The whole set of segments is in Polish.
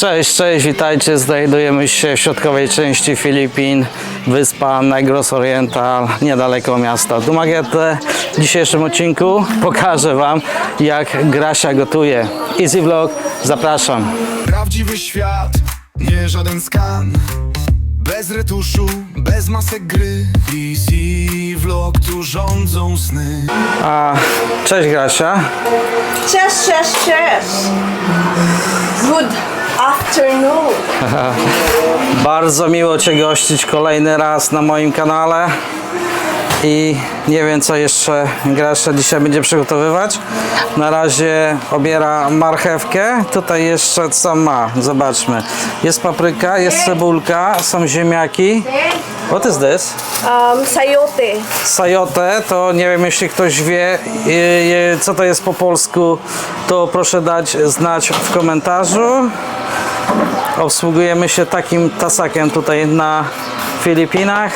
Cześć, cześć, witajcie. Znajdujemy się w środkowej części Filipin, wyspa Negros Oriental, niedaleko miasta Dumaguete. W dzisiejszym odcinku pokażę Wam, jak Grasia gotuje. Easy Vlog, zapraszam. Prawdziwy świat, nie żaden skan Bez retuszu, bez masek gry DC vlog, tu rządzą sny A, cześć Grasia. Chess, chess, chess. Good afternoon. Bardzo miło Cię gościć kolejny raz na moim kanale. I nie wiem co jeszcze Grasia dzisiaj będzie przygotowywać. Na razie obiera marchewkę. Tutaj jeszcze co ma? Zobaczmy. Jest papryka, jest cebulka, są ziemniaki. What is this? Um, sayote. Sajote, to nie wiem jeśli ktoś wie y, y, co to jest po polsku, to proszę dać znać w komentarzu. Obsługujemy się takim tasakiem tutaj na Filipinach.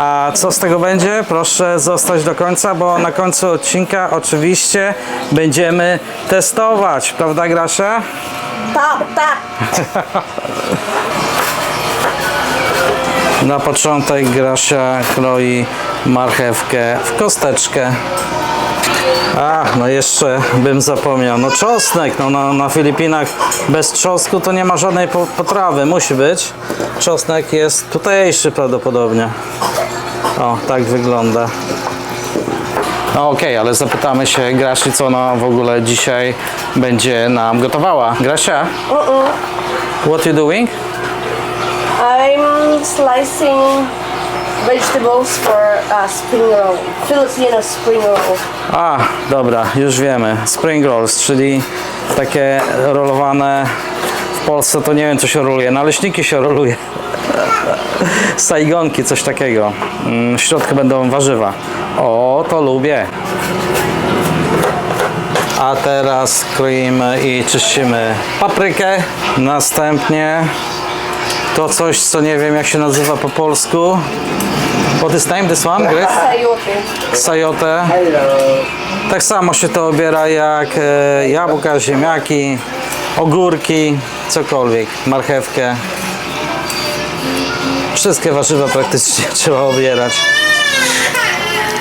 A co z tego będzie? Proszę zostać do końca, bo na końcu odcinka oczywiście będziemy testować, prawda Grasia? Tak, tak. Na początek Grasia kroi marchewkę w kosteczkę. A, no jeszcze bym zapomniał. No czosnek, no na, na Filipinach bez czosnku to nie ma żadnej po, potrawy, musi być. Czosnek jest tutejszy prawdopodobnie. O, tak wygląda. No okej, ale zapytamy się Grasi, co ona w ogóle dzisiaj będzie nam gotowała. Grasia, what you doing? I'm slicing vegetables for a spring roll. Filipino spring roll. A, dobra, już wiemy. Spring rolls, czyli takie rolowane w Polsce to nie wiem co się roluje. Naleśniki się roluje. Saigonki, coś takiego. Mm, W środku będą warzywa. O, to lubię. A teraz kroimy i czyścimy paprykę. Następnie to coś, co nie wiem jak się nazywa po polsku. What is name this one, Grace? Sayote. Sajote. Tak samo się to obiera jak e, jabłka, ziemniaki, ogórki, cokolwiek, marchewkę. Wszystkie warzywa praktycznie trzeba obierać.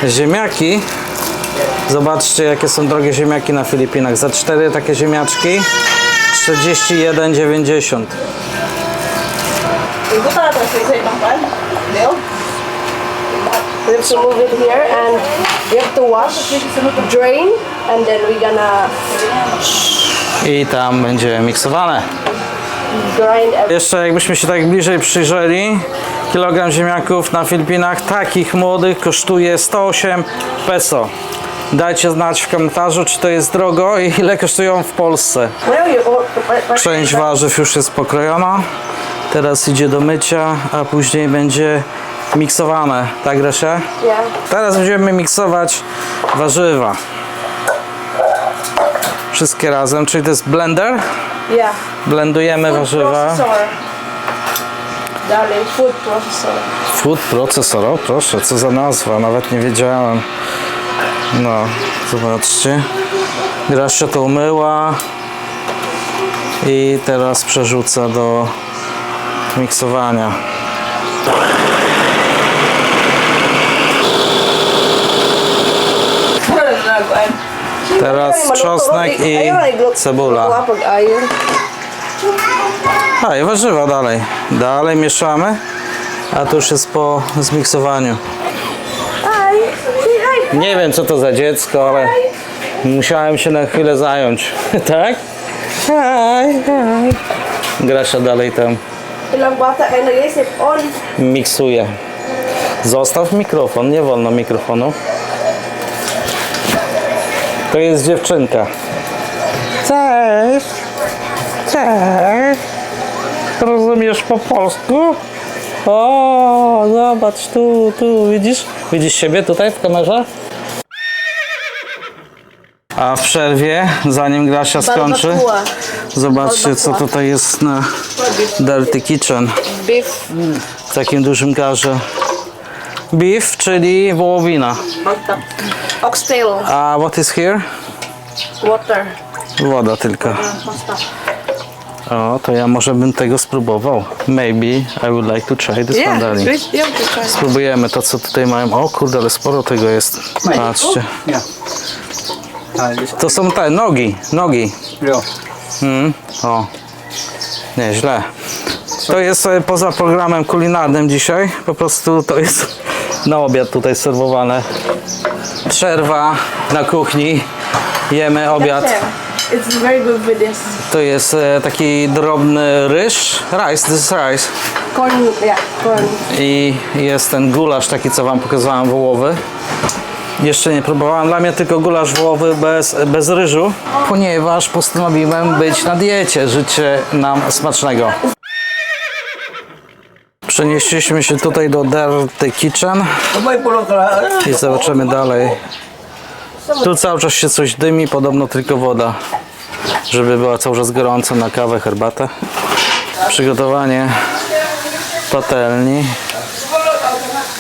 Ziemniaki. Zobaczcie jakie są drogie ziemniaki na Filipinach. Za cztery takie ziemniaczki 41,90. Ito ka ito sa ibang pan. Leo? We have to move it here and we have to wash, drain, and then we're gonna I tam będzie miksowane. grind everything. Jeszcze jakbyśmy się tak bliżej przyjrzeli, kilogram ziemniaków na Filipinach takich młodych kosztuje 108 peso. Dajcie znać w komentarzu, czy to jest drogo i ile kosztują w Polsce. You? where- Część warzyw już jest pokrojona, teraz idzie do mycia, a później będzie miksowane. Tak, Gresia? Yeah. Teraz będziemy miksować warzywa. Wszystkie razem, czyli to jest blender. Yeah. Blendujemy Food warzywa. processor. Darling, food processor. Food processor, o proszę, co za nazwa, nawet nie wiedziałem. No, zobaczcie. Grasia to umyła i teraz przerzuca do miksowania. Teraz czosnek i cebula. A i warzywa dalej. Dalej mieszamy, a to już jest po zmiksowaniu. Nie wiem co to za dziecko, ale musiałem się na chwilę zająć. tak? Hej, hej. Grasia dalej tam on. miksuje. Zostaw mikrofon, nie wolno mikrofonu. To jest dziewczynka. Cześć. Cześć. Rozumiesz po polsku? O, zobacz tu, tu, widzisz? Widzisz siebie tutaj w kamerze? A w przerwie, zanim Grasia skończy, Barbacoa. zobaczcie co tutaj jest na Dirty Kitchen Beef. w takim dużym garze. Beef, czyli wołowina. Oxtail. A what is here? Water. Woda tylko. O, to ja może bym tego spróbował. Maybe I would like to try this. Yeah. Spróbujemy to, co tutaj mają. O kurde, ale sporo tego jest. Patrzcie. This, To są te nogi, nogi. Mm, o, nieźle. To jest e, poza programem kulinarnym dzisiaj. Po prostu to jest na obiad tutaj serwowane. Przerwa na kuchni. Jemy obiad. It's very good with this To jest e, taki drobny ryż. Rice, this is rice. corn. Yeah, corn. I jest ten gulasz taki, co wam pokazałem wołowy. Jeszcze nie próbowałem. Dla mnie tylko gulasz wołowy bez, bez ryżu, ponieważ postanowiłem być na diecie. Życzę nam smacznego. Przenieśliśmy się tutaj do Dirty Kitchen i zobaczymy dalej. Tu cały czas się coś dymi, podobno tylko woda, żeby była cały czas gorąca na kawę, herbatę. Przygotowanie patelni.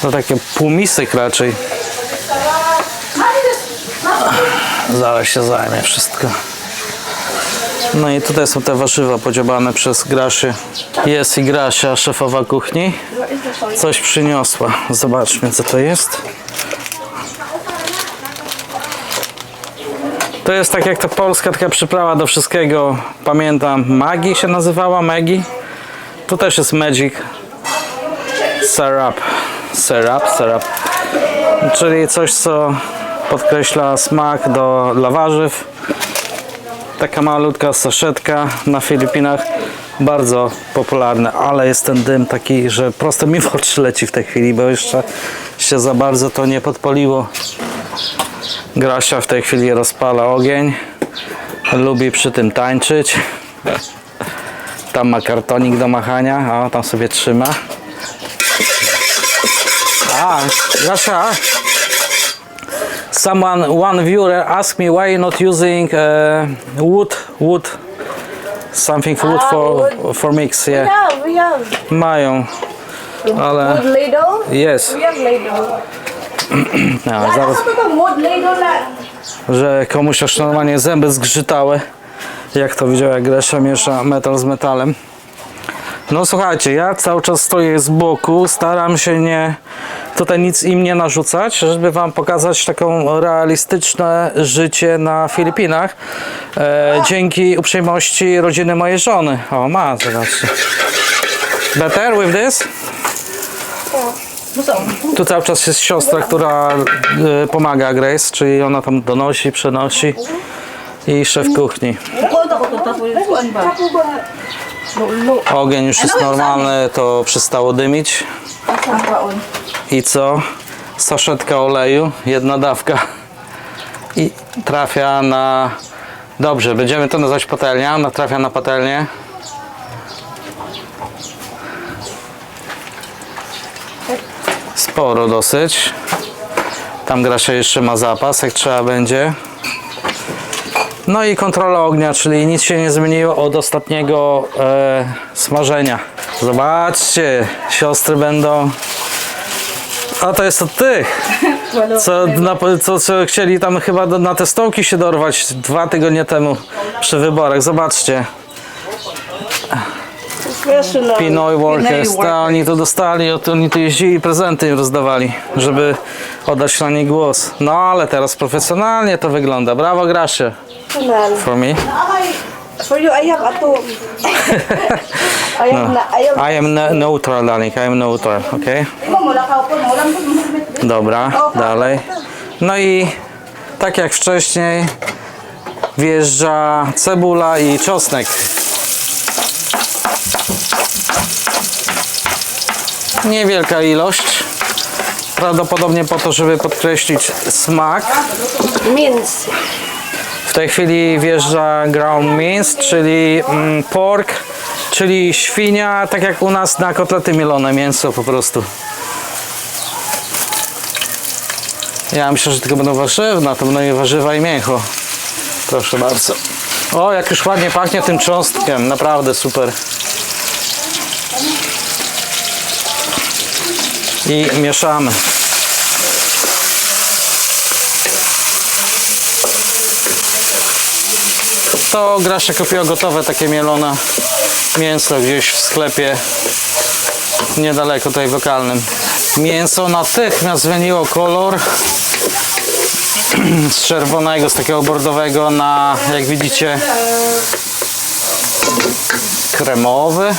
To takie półmisek raczej. Zaraz się zajmie wszystko. No i tutaj są te warzywa podziobane przez Grasię. Jest i Grasia, szefowa kuchni. Coś przyniosła. Zobaczmy co to jest. To jest tak jak ta polska taka przyprawa do wszystkiego. Pamiętam, Magi się nazywała, Magi. Tu też jest Magic syrup. Syrup, syrup. Czyli coś, co podkreśla smak do, dla warzyw. Taka malutka saszetka na Filipinach. Bardzo popularne, ale jest ten dym taki, że prosto mi w oczy leci w tej chwili, bo jeszcze się za bardzo to nie podpaliło. Grasia w tej chwili rozpala ogień. Lubi przy tym tańczyć. Tam ma kartonik do machania, a tam sobie trzyma. Ah, Rasha. Someone, one viewer asked me why not using uh, wood, wood, something for wood Ah, for wood. for mix. Yeah, have, we have. mają, Wood ale ladle. jest. We have ladle. No, zaraz, wood ladle na. że komuś aż normalnie zęby zgrzytały. Jak to widział, jak Gresza miesza metal z metalem. No słuchajcie, ja cały czas stoję z boku, staram się nie tutaj nic im nie narzucać, żeby wam pokazać taką realistyczne życie na Filipinach e, dzięki uprzejmości rodziny mojej żony. O, ma, zobaczcie. Better with this? Tu cały czas jest siostra, która e, pomaga Grace, czyli ona tam donosi, przenosi i szef kuchni. Ogień już jest normalny, to przestało dymić. I co? Saszetka oleju, jedna dawka. I trafia na... Dobrze, będziemy to nazywać patelnia. Ona trafia na patelnię. Sporo dosyć. Tam Grasia jeszcze ma zapas, jak trzeba będzie. No i kontrola ognia, czyli nic się nie zmieniło od ostatniego e, smażenia. Zobaczcie, siostry będą. A to jest od tych, co, na, co, co chcieli tam chyba do, na te stołki się dorwać dwa tygodnie temu przy wyborach. Zobaczcie, Pinoy Workers, ta, oni to dostali, oni tu jeździli, prezenty im rozdawali, żeby oddać na nie głos. No ale teraz profesjonalnie to wygląda. Brawo Grasie, for me. For you, I have ato. I I. I am ne- neutral, darling. I am neutral, ok? Dobra, dalej. No i tak jak wcześniej wjeżdża cebula i czosnek. Niewielka ilość. Prawdopodobnie po to, żeby podkreślić smak. Mince. W tej chwili wjeżdża ground minced, czyli mm, pork, czyli świnia, tak jak u nas na kotlety mielone, mięso po prostu. Ja myślę, że tylko będą warzywna, to będą warzywa i mięcho. Proszę bardzo. O, jak już ładnie pachnie tym cząstkiem, naprawdę super. I mieszamy. To Grasia kupiła gotowe takie mielone mięso gdzieś w sklepie niedaleko tutaj lokalnym. Mięso natychmiast zmieniło kolor z czerwonego, z takiego bordowego na, jak widzicie, kremowy.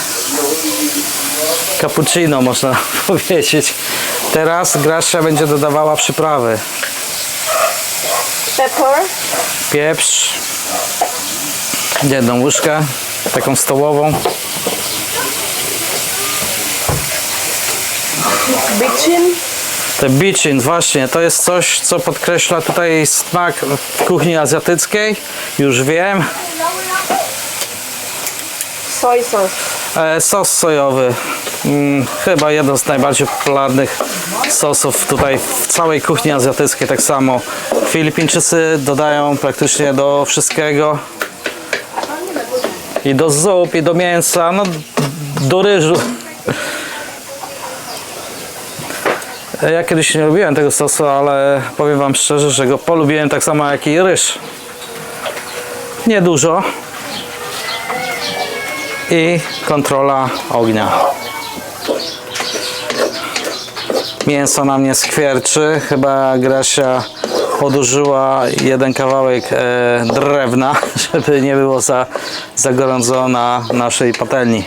Cappuccino można powiedzieć. Teraz Grasia będzie dodawała przyprawy. Pepper. Pieprz, jedną łyżkę, taką stołową. Bichin. Te bichin, właśnie, to jest coś, co podkreśla tutaj smak w kuchni azjatyckiej. Już wiem. Soy sauce. E, sos sojowy. Mm, chyba jeden z najbardziej popularnych sosów tutaj w całej kuchni azjatyckiej. Tak samo Filipińczycy dodają praktycznie do wszystkiego. I do zup, i do mięsa, no do ryżu. Ja kiedyś nie lubiłem tego sosu, ale powiem Wam szczerze, że go polubiłem tak samo jak i ryż. Niedużo. I kontrola ognia. Mięso na mnie skwierczy. Chyba Grasia odłożyła jeden kawałek e, drewna, żeby nie było za, za gorąco na naszej patelni.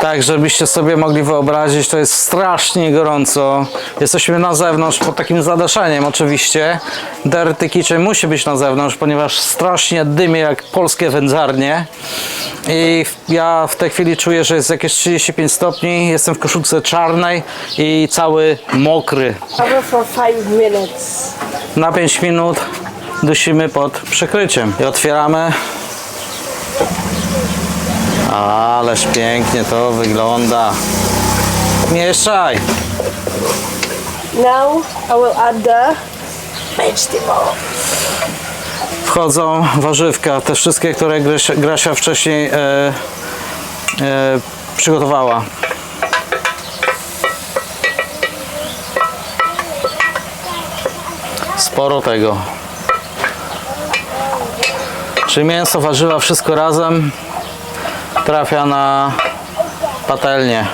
Tak, żebyście sobie mogli wyobrazić, to jest strasznie gorąco. Jesteśmy na zewnątrz pod takim zadaszeniem oczywiście. Dirty Kitchen musi być na zewnątrz, ponieważ strasznie dymie jak polskie wędzarnie. I ja w tej chwili czuję, że jest jakieś 35 stopni. Jestem w koszulce czarnej i cały mokry. Cover for 5 minutes. Na 5 minut dusimy pod przykryciem. I otwieramy. Ależ pięknie to wygląda. Mieszaj. Now I will add the vegetable. Wchodzą warzywka, te wszystkie, które Grasia, Grasia wcześniej e, e, przygotowała. Sporo tego. Czyli mięso, warzywa, wszystko razem trafia na patelnię.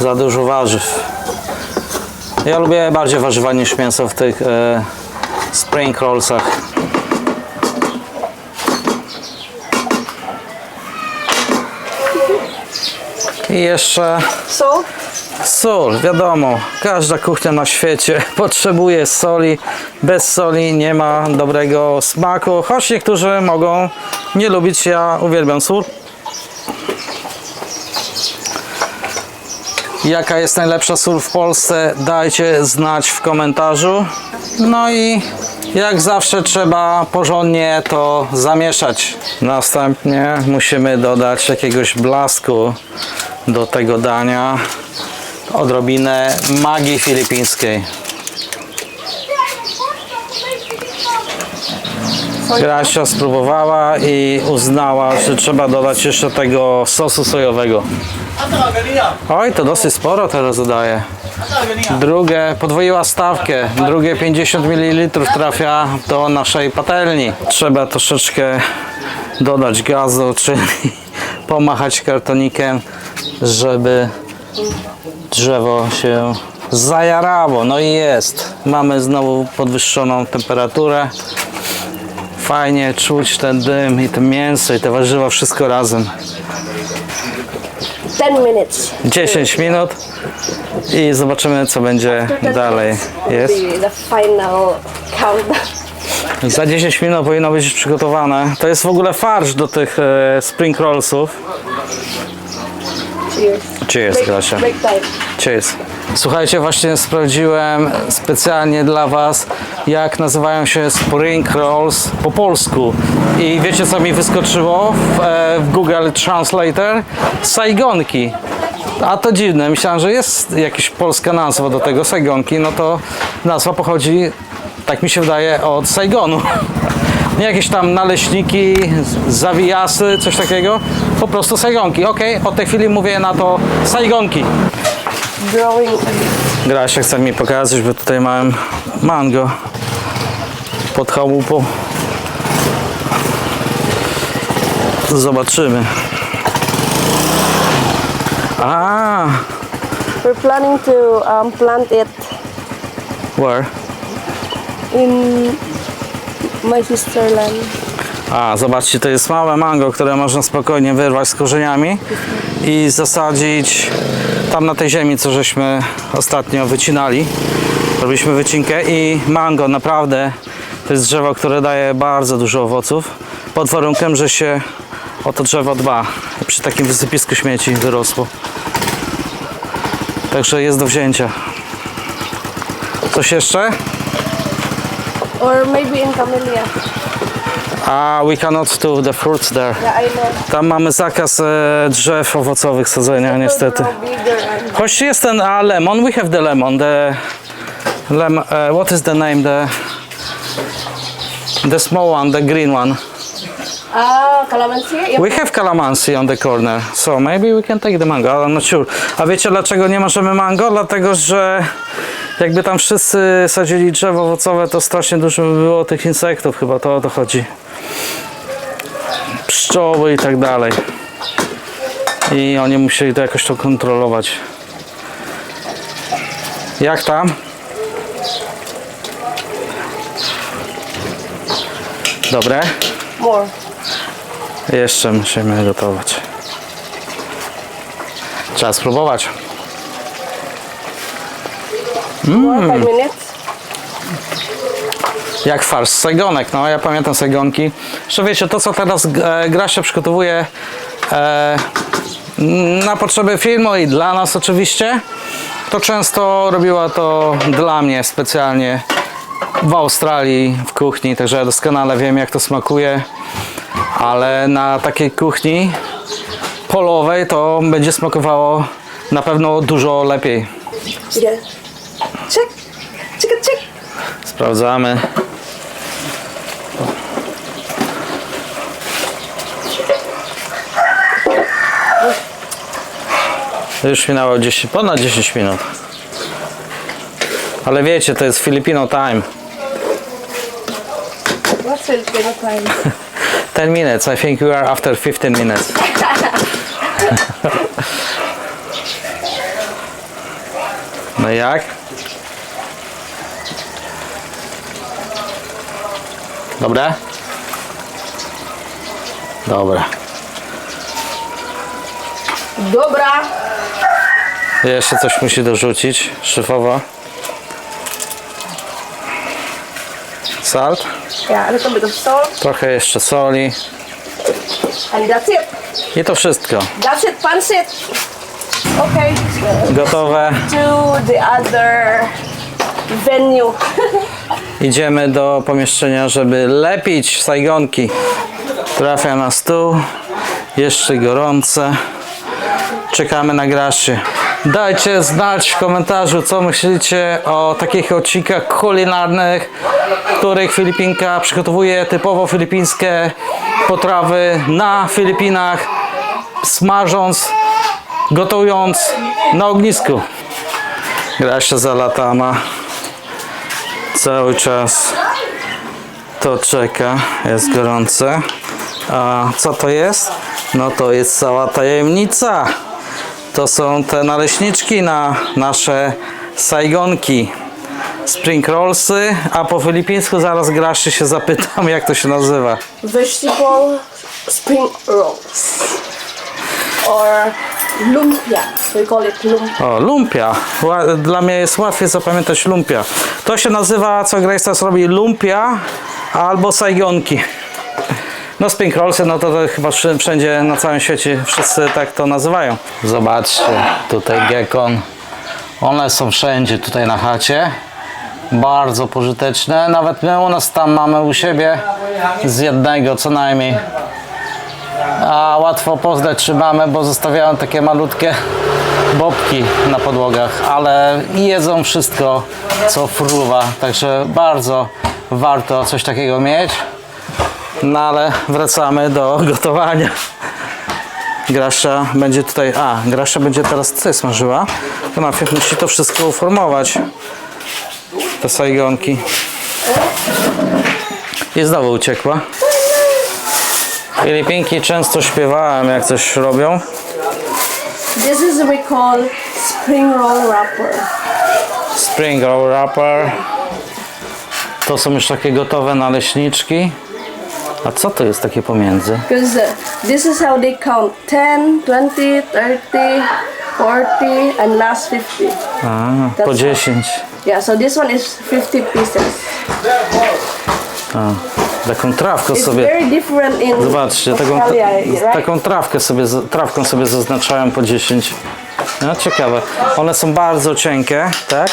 Za dużo warzyw. Ja lubię bardziej warzywa niż mięso w tych e, spring rollsach. I jeszcze So, sól, wiadomo, każda kuchnia na świecie potrzebuje soli. Bez soli nie ma dobrego smaku, choć niektórzy mogą nie lubić, ja uwielbiam sól. Jaka jest najlepsza sól w Polsce? Dajcie znać w komentarzu. No i jak zawsze trzeba porządnie to zamieszać. Następnie musimy dodać jakiegoś blasku do tego dania. Odrobinę magii filipińskiej. Grasia spróbowała i uznała, że trzeba dodać jeszcze tego sosu sojowego. Oj, to dosyć sporo teraz dodaje. Drugie, podwoiła stawkę. Drugie 50 ml trafia do naszej patelni. Trzeba troszeczkę dodać gazu, czyli pomachać kartonikiem, żeby drzewo się zajarało. No i jest. Mamy znowu podwyższoną temperaturę. Fajnie czuć ten dym i to mięso i te warzywa, wszystko razem. 10 minutes. 10 minut i zobaczymy co będzie dalej. Jest. Be the final countdown. Za 10 minut powinno być przygotowane. To jest w ogóle farsz do tych e, spring rollsów. Cheers. Cheers, Grasia. Break time. Cheers. Słuchajcie, właśnie sprawdziłem specjalnie dla Was, jak nazywają się spring rolls po polsku. I wiecie, co mi wyskoczyło w, e, w Google Translator? Saigonki. A to dziwne, myślałem, że jest jakaś polska nazwa do tego, Saigonki. No to nazwa pochodzi, tak mi się wydaje, od Saigonu. Nie jakieś tam naleśniki, zawijasy, coś takiego. Po prostu Saigonki. Ok, od tej chwili mówię na to Saigonki. Growing Grasia chce mi pokazać, bo tutaj mam mango pod chałupą. Zobaczymy. A, We're planning to um, plant it where? in my. A, zobaczcie, to jest małe mango, które można spokojnie wyrwać z korzeniami i zasadzić tam na tej ziemi, co żeśmy ostatnio wycinali. Robiliśmy wycinkę i mango naprawdę to jest drzewo, które daje bardzo dużo owoców, pod warunkiem, że się o to drzewo dba. Przy takim wysypisku śmieci wyrosło. Także jest do wzięcia. Coś jeszcze? Or maybe in Camellia. A, we cannot do the fruits there. Yeah, I know. Tam mamy zakaz e, drzew owocowych sadzenia, niestety. Grow bigger and Choć jest ten a, lemon, we have the lemon, the lem, uh, what is the name, the the small one, the green one. Ah, calamansi? Yeah. We have calamansi on the corner, so maybe we can take the mango, ale I'm not sure. A wiecie dlaczego nie możemy mango? Dlatego, że jakby tam wszyscy sadzili drzewo owocowe, to strasznie dużo by było tych insektów, chyba to o to chodzi. Pszczoły i tak dalej. I oni musieli to jakoś to kontrolować. Jak tam? Dobre? More. Jeszcze musimy gotować. Trzeba spróbować. More five minutes. Jak farsz sajgonek. No ja pamiętam sajgonki. Że wiecie, to co teraz e, Grasia przygotowuje e, na potrzeby filmu i dla nas oczywiście, to często robiła to dla mnie specjalnie w Australii, w kuchni, także ja doskonale wiem jak to smakuje, ale na takiej kuchni polowej to będzie smakowało na pewno dużo lepiej. Yeah. Check it, check. Sprawdzamy. Już minęło 10, ponad 10 minut. Ale wiecie, to jest Filipino time. What's Filipino time? 10 minutes. I think we are after 15 minutes. No jak? Dobre? Dobra. Dobra. Jeszcze coś musi dorzucić szyfowo. Salt, Yeah, a little bit of salt. trochę jeszcze soli And that's it. i to wszystko. That's it, pancit. Okay. Gotowe. To the other venue. Idziemy do pomieszczenia, żeby lepić sajgonki. Trafia na stół. Jeszcze gorące. Czekamy na Grasię. Dajcie znać w komentarzu, co myślicie o takich odcinkach kulinarnych, w których Filipinka przygotowuje typowo filipińskie potrawy na Filipinach, smażąc, gotując na ognisku. Za latama cały czas to czeka, jest gorące. A co to jest? No to jest cała tajemnica. To są te naleśniczki na nasze sajgonki. Spring rollsy, a po filipińsku zaraz Graszy się zapytam jak to się nazywa. Vegetable spring rolls. Or lumpia. We call it lumpia. O, lumpia. Ła- Dla mnie jest łatwiej zapamiętać lumpia. To się nazywa, co Grace robi, lumpia albo sajgonki. No spring rollsy, no to, to chyba wszy- wszędzie na całym świecie wszyscy tak to nazywają. Zobaczcie, tutaj gekon. One są wszędzie tutaj na chacie. Bardzo pożyteczne. Nawet my u nas tam mamy u siebie z jednego co najmniej. A łatwo poznać czy mamy, bo zostawiają takie malutkie bobki na podłogach, ale jedzą wszystko co fruwa, także bardzo warto coś takiego mieć. No ale wracamy do gotowania. Grasia będzie tutaj, a Grasia będzie teraz coś smażyła, to najpierw musi to wszystko uformować. Te sajgonki. I znowu uciekła. Filipinki często śpiewałem jak coś robią. This is we call spring roll wrapper. Spring roll wrapper. To są już takie gotowe naleśniczki. A co to jest takie pomiędzy? Because this is how they count 10, 20, 30, 40, and last 50. A, po 10. Yeah, so this one is 50 pieces. Taką trawkę It's sobie. very different in Zobaczcie, taką, right? taką trawkę sobie, trawką sobie zaznaczają po 10. No ciekawe. One są bardzo cienkie, tak?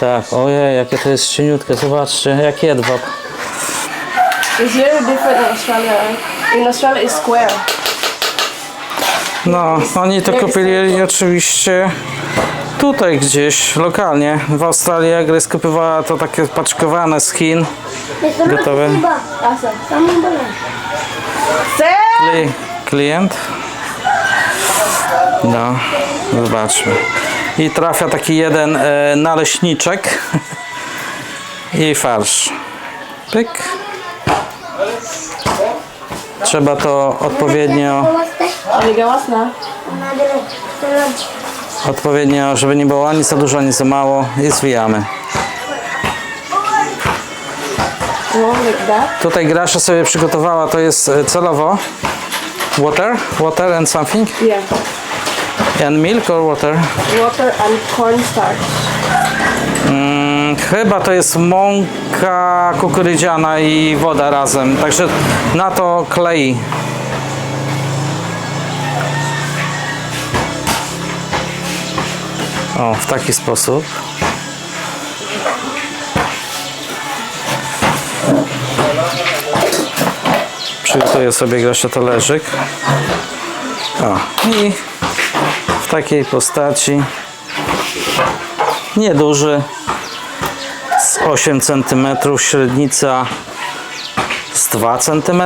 Tak, ojej, jakie to jest cieniutkie, zobaczcie, jak jedwab. It's very different in Australia. right? In Australia, it's square. No, oni to kupili oczywiście tutaj gdzieś, lokalnie. W Australii jak Grace kupowała to takie paczkowane z Chin. Gotowe. Kli- klient. No, zobaczmy. I trafia taki jeden e, naleśniczek i farsz. Pyk. Trzeba to odpowiednio, Ano gawas na? odpowiednio, żeby nie było ani za dużo, ani za mało i zwijamy. Tutaj Grasza sobie przygotowała, to jest e, celowo water, water and something, Yeah. and milk or water. Water and cornstarch. Mm, Chyba to jest mąka kukurydziana i woda razem, także na to klei. O, w taki sposób. Przygotuję sobie Grasia talerzyk. O, i w takiej postaci nieduży z 8 cm, średnica z 2 cm.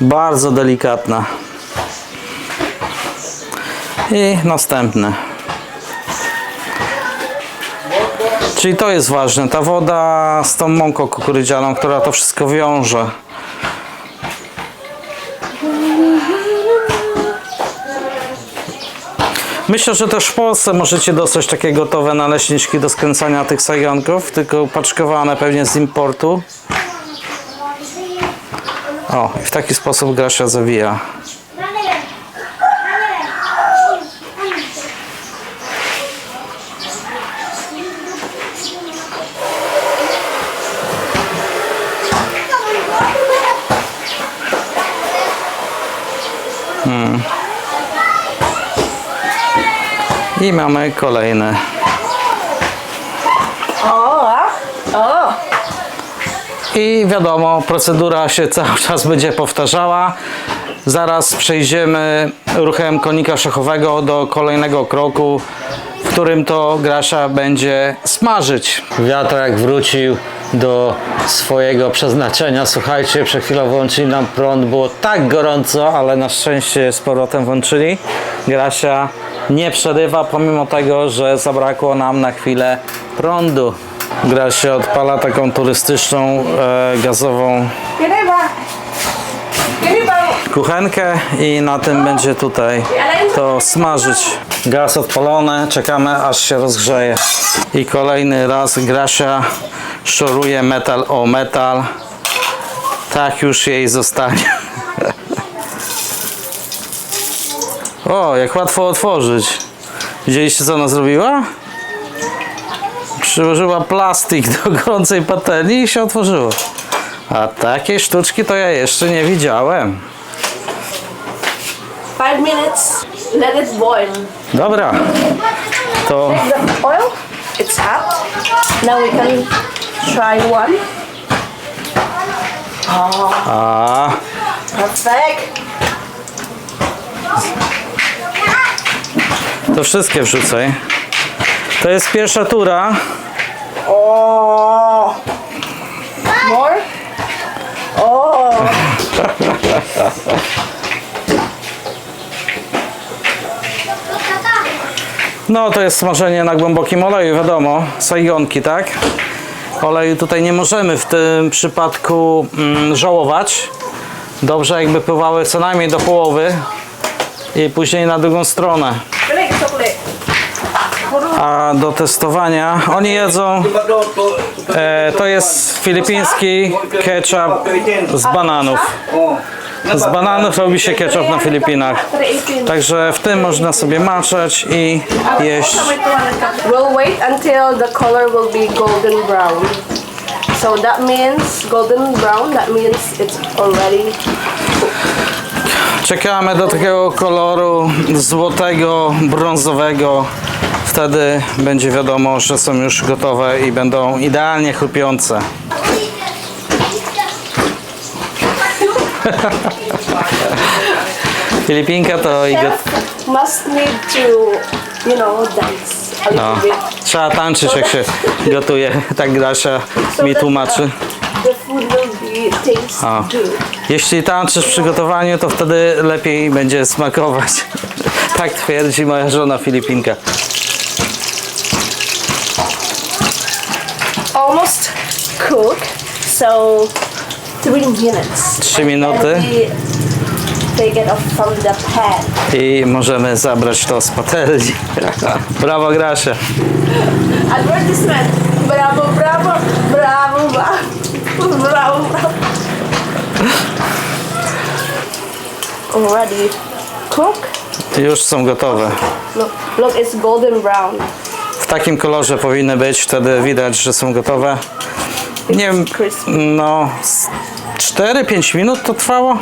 Bardzo delikatna. I następne. Czyli to jest ważne, ta woda z tą mąką kukurydzianą, która to wszystko wiąże. Myślę, że też w Polsce możecie dostać takie gotowe naleśniczki do skręcania tych sajonków, tylko upaczkowane pewnie z importu. O, i w taki sposób Grasia zawija. I mamy kolejne. Ah? Oh. I wiadomo, procedura się cały czas będzie powtarzała. Zaraz przejdziemy ruchem konika szachowego do kolejnego kroku, w którym to Grasia będzie smażyć. Wiatrak wrócił do swojego przeznaczenia. Słuchajcie, przed chwilą włączyli nam prąd, było tak gorąco, ale na szczęście z powrotem włączyli. Grasia nie przerywa, pomimo tego, że zabrakło nam na chwilę prądu. Grasia odpala taką turystyczną, e, gazową kuchenkę i na tym będzie tutaj to smażyć. Gaz odpalony, czekamy aż się rozgrzeje. I kolejny raz Grasia szoruje metal o metal. Tak już jej zostanie. O, jak łatwo otworzyć. Widzieliście co ona zrobiła? Przyłożyła plastik do gorącej patelni i się otworzyło. A takie sztuczki to ja jeszcze nie widziałem. Five minutes. Let it boil. Dobra, to The oil, it's hot. Now we can try one. a Perfect. To wszystkie wrzucaj. To jest pierwsza tura. O! More? O! No to jest smażenie na głębokim oleju, wiadomo, sajgonki, tak? Oleju tutaj nie możemy w tym przypadku mm, żałować. Dobrze jakby pływały co najmniej do połowy i później na drugą stronę. A do testowania oni jedzą, e, to jest filipiński ketchup z bananów. Z bananów robi się ketchup na Filipinach. Także w tym można sobie maczać i jeść. We'll wait until the color will be golden brown. So that means golden brown, that means it's already Czekamy do takiego koloru złotego, brązowego. Wtedy będzie wiadomo, że są już gotowe i będą idealnie chrupiące. Filipinka to i go... chef must need to, you know, dance a little no, trzeba tańczyć jak się gotuje. Tak Grasia mi tłumaczy. uh, good. Jeśli tańczysz w przygotowaniu, to wtedy lepiej będzie smakować. Tak twierdzi moja żona Filipinka. Almost cook, so three minutes. Trzy minuty. And we take it off from the pan. I możemy zabrać to z patelni. Brawo Grasia. Advertisement. Bravo, bravo, bravo, bravo, bravo. Already cook. Już są gotowe. Look, look, it's golden brown. W takim kolorze powinny być, wtedy widać, że są gotowe. Nie wiem, no z 4-5 minut to trwało.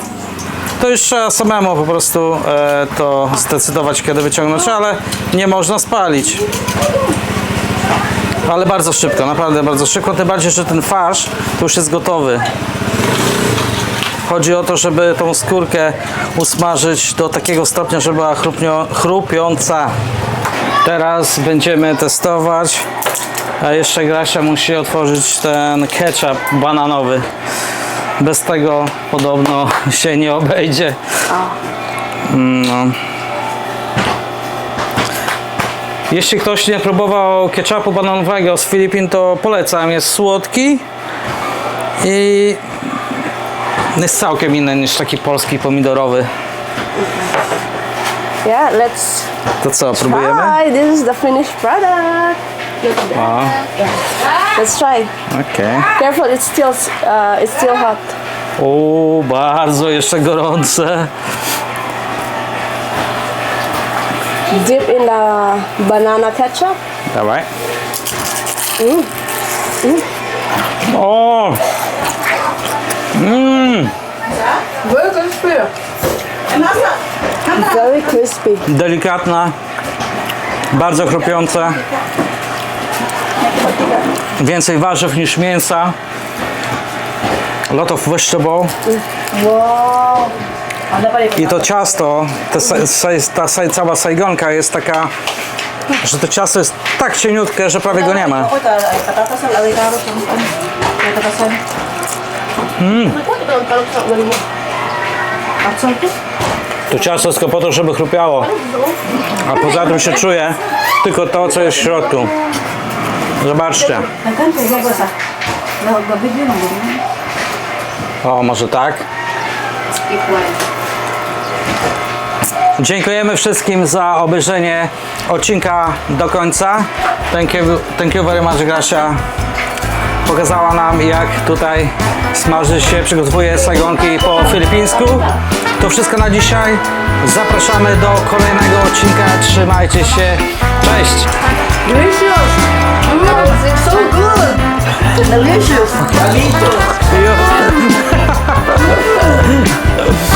To już trzeba samemu po prostu e, to zdecydować, kiedy wyciągnąć, ale nie można spalić. Ale bardzo szybko, naprawdę bardzo szybko, tym bardziej, że ten farsz to już jest gotowy. Chodzi o to, żeby tą skórkę usmażyć do takiego stopnia, żeby była chrupnio, chrupiąca. Teraz będziemy testować. A jeszcze Grasia musi otworzyć ten ketchup bananowy. Bez tego podobno się nie obejdzie. No. Jeśli ktoś nie próbował ketchupu bananowego z Filipin, to polecam. Jest słodki i jest całkiem inny niż taki polski pomidorowy. Yeah, let's To co, próbujemy? try. This is the finished product. At that. O, Let's try. okej. Careful, it's still uh, it's still hot. O, bardzo jeszcze gorące. Dip in the banana ketchup. Dawaj. O! Very crispy. Very crispy. Delikatna, bardzo chrupiąca. Więcej warzyw niż mięsa. Lot of vegetable. Wow. I to ciasto, sa- ta sa- cała sajgonka jest taka, że to ciasto jest tak cieniutkie, że prawie go nie ma. To ciasto jest tylko po to, żeby chrupiało. A poza tym się czuje tylko to, co jest w środku. Zobaczcie. O, może tak? Dziękujemy wszystkim za obejrzenie odcinka do końca. Thank you, thank you very much Grasia. Pokazała nam jak tutaj smaży się, przygotowuje sagonki po filipińsku. To wszystko na dzisiaj. Zapraszamy do kolejnego odcinka. Trzymajcie się. Cześć! Delicious. It's so good. Delicious. Alito.